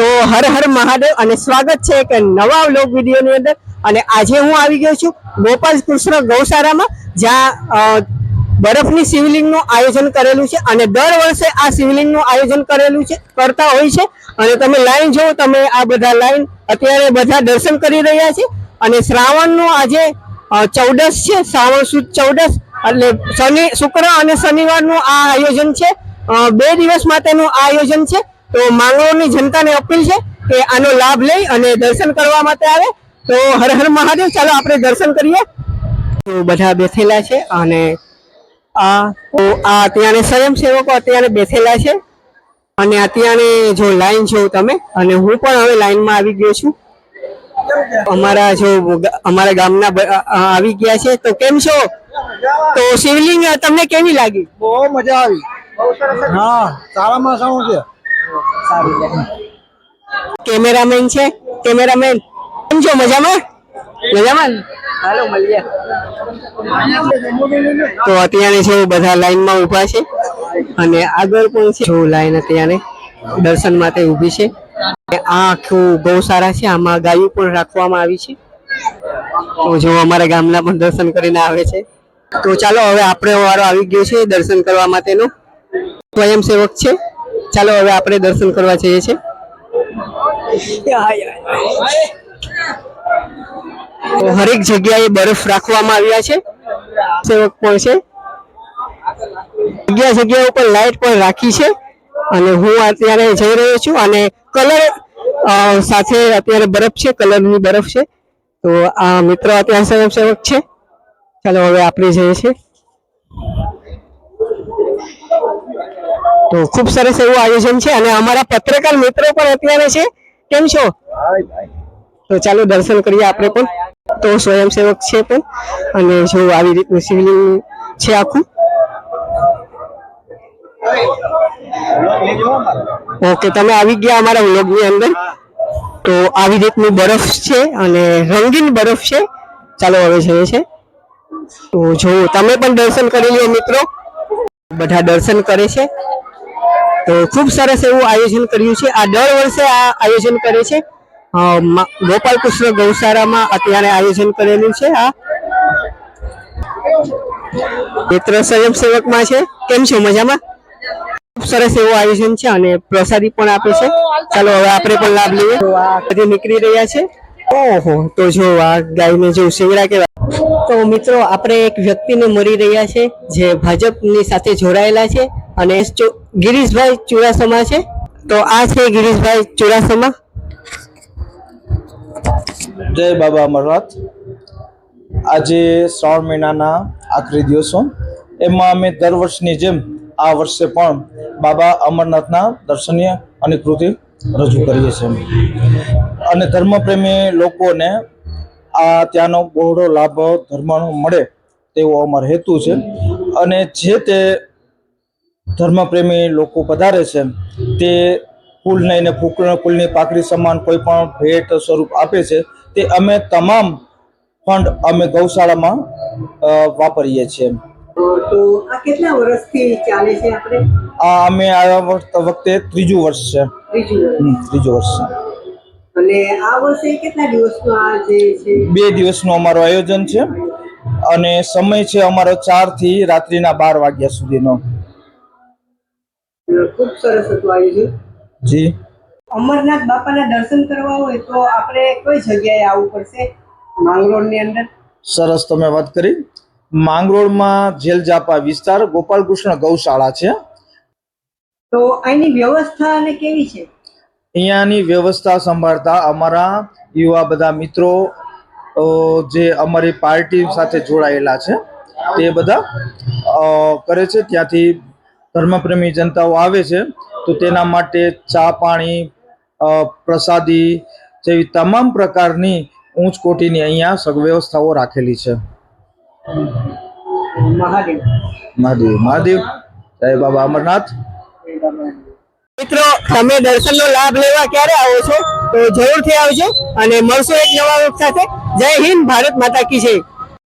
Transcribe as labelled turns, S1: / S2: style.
S1: તો હર હર મહાદેવ અને સ્વાગત છે એક નવા વ્લોગ વિડીયોની અંદર. અને આજે હું આવી ગયો છું ગોપાલ કૃષ્ણ ગૌશાળામાં, જ્યાં બરફની શિવલિંગનું આયોજન કરેલું છે અને દર વર્ષે આ શિવલિંગનું આયોજન કરેલું છે, કરતા હોય છે. અને તમે લાઈન જુઓ, તમે આ બધા લાઈન અત્યારે બધા દર્શન કરી રહ્યા છે. અને શ્રાવણનું આજે ચૌદસ છે, શ્રાવણ સુદ ચૌદસ એટલે શનિ, શુક્ર અને શનિવારનું આ આયોજન છે. બે દિવસ માટેનું આયોજન છે. તો માંગરોળની જનતાને અપીલ છે કે આનો લાભ લઈ અને દર્શન કરવા માટે આવે. તો હર હર મહાદેવ ચાલો આપણે દર્શન કરીએ. તો બધા બેઠેલા છે અને આ આ અત્યારે સ્વયંસેવકો અત્યારે બેઠેલા છે. અને અત્યારે જો લાઈન જો તમે અને હું પણ હવે લાઈનમાં આવી ગયો છું. અમારા જો અમારા ગામના આવી ગયા છે. તો કેમ છો? તો શિવલિંગ તમને કેવી લાગી?
S2: બહુ મજા આવી. હા સારામાં સારું છે?
S1: કેમેરામેન છે? કેમેરામેન. કેમ છો? મજામાં? મજામાં હાલો મળીએ. તો અત્યારે છે બધા લાઈનમાં ઊભા છે અને આગળ પણ છે. જો લાઈન અત્યારે દર્શન માટે ઊભી છે. આ આખું ગૌશાળા છે. આમાં ગાયું પણ રાખવામાં આવી છે. તો જો અમારા ગામના પણ દર્શન કરીને આવે છે. તો ચાલો હવે આપણે વારો આવી ગયો છે દર્શન કરવા માટેનો. સ્વયંસેવક છે. ચાલો હવે આપણે દર્શન કરવા જઈએ છીએ. હરેક જગ્યાએ બરફ રાખવામાં આવ્યા છે. સેવક પણ છે. જગ્યા જગ્યા ઉપર લાઈટ પણ રાખી છે. અને હું અત્યારે જઈ રહ્યો છું અને કલર સાથે અત્યારે બરફ છે કલરની બરફ છે. તો આ મિત્ર અત્યારે સ્વયંસેવક છે. ચાલો હવે આપણે જઈએ છીએ. તો ખૂબ સરસ એવું આયોજન છે અને અમારા પત્રકાર મિત્રો પણ અત્યારે છે. કેમ છો? તો ચાલો દર્શન કરીએ આપણે પણ. તો સ્વયંસેવક છે પણ. અને જો આવી રીતનું શિવલિંગ છે આખું. ઓકે, તમે આવી ગયા અમારા વ્લોગની અંદર. તો આવી રીતનું બરફ છે અને રંગીન બરફ છે. ચાલો હવે જઈએ છે. તો જો તમે પણ દર્શન કરી લો મિત્રો. બધા દર્શન કરે છે. તો ખૂબ સરસ એવું આયોજન કર્યું છે. આ દર વર્ષે આ આયોજન કરે છે. ગોપાલકૃષ્ણ ગૌશાળામાં અત્યારે આયોજન કરેલું છે આ. મિત્ર સ્વયંસેવકમાં છે. કેમ છો? મજામાં? ખૂબ સરસ એવું આયોજન છે અને પ્રસાદી પણ આપે છે. ચાલો હવે આપણે પણ લાભ લઈએ. આ બધી નીકળી રહ્યા છે. ઓહો, તો જો આ ગાયને જો શિંગડા કેવા તો મિત્રો, આપણે એક વ્યક્તિને મળી રહ્યા છે, જે ભાજપની સાથે જોડાયેલા છે અને ગિરીશભાઈ ચુડાસમા છે. તો આ છે ગિરીશભાઈ ચુડાસમા.
S2: જય બાબા અમરનાથ. આજે શ્રાવણ મહિનાના આખરી દિવસો. એમાં અમે દર વર્ષની જેમ આ વર્ષે પણ બાબા અમરનાથના દર્શનીય અને કૃતિ રજૂ કરીએ છીએ અને ધર્મપ્રેમી લોકોને આ ત્યાંનો બહોળો લાભ ધર્મનો મળે તેવો અમારો હેતુ છે. અને જે તે ધર્મપ્રેમી લોકો પધારે છે તે ફૂલને એને ફૂકણ ફૂલની પાકડી સમાન કોઈ પણ ભેટ સ્વરૂપ આપે છે તે અમે તમામ ફંડ અમે ગૌશાળામાં વાપરીએ છીએ.
S1: તો આ કેટલા વર્ષથી ચાલે છે આપણે?
S2: આ અમે આ વખત- વખતે ત્રીજું વર્ષ છે.
S1: ત્રીજું
S2: ત્રીજું વર્ષ છે.
S1: અને આ વર્ષે કેટલા દિવસનો આ જે છે?
S2: બે દિવસનું અમારું આયોજન છે. અને સમય છે અમારો ચારથી રાત્રિના બાર વાગ્યા સુધીનો.
S1: ખૂબ સરસ હતું આયોજન.
S2: જી.
S1: અમરનાથ બાપાના દર્શન કરવા હોય તો આપણે કઈ જગ્યાએ આવવું પડશે? માંગરોળની અંદર?
S2: સરસ તમે વાત કરી. માંગરોળમાં જેલજાપા વિસ્તાર ગોપાલકૃષ્ણ ગૌશાળા છે.
S1: તો અહીંની વ્યવસ્થા અને કેવી છે?
S2: અહીંયાની વ્યવસ્થા સંભાળતા અમારા યુવા બધા મિત્રો જે અમારી પાર્ટી સાથે જોડાયેલા છે તે બધા કરે છે. ત્યાંથી ધર્મપ્રેમી જનતાઓ આવે છે. તો તેના માટે ચા પાણી પ્રસાદી જેવી તમામ પ્રકારની ઊંચ કોટીની અહીંયા સગવ્યવસ્થાઓ રાખેલી છે.
S1: મહાદેવ.
S2: મહાદેવ. મહાદેવ. જય બાબા અમરનાથ.
S1: મિત્રો, તમે દર્શનનો લાભ લેવા ક્યારે આવો છો? તો જરૂરથી આવજો અને મળશો એક નવા સાથે. જય હિન્દ, ભારત માતા કી જય.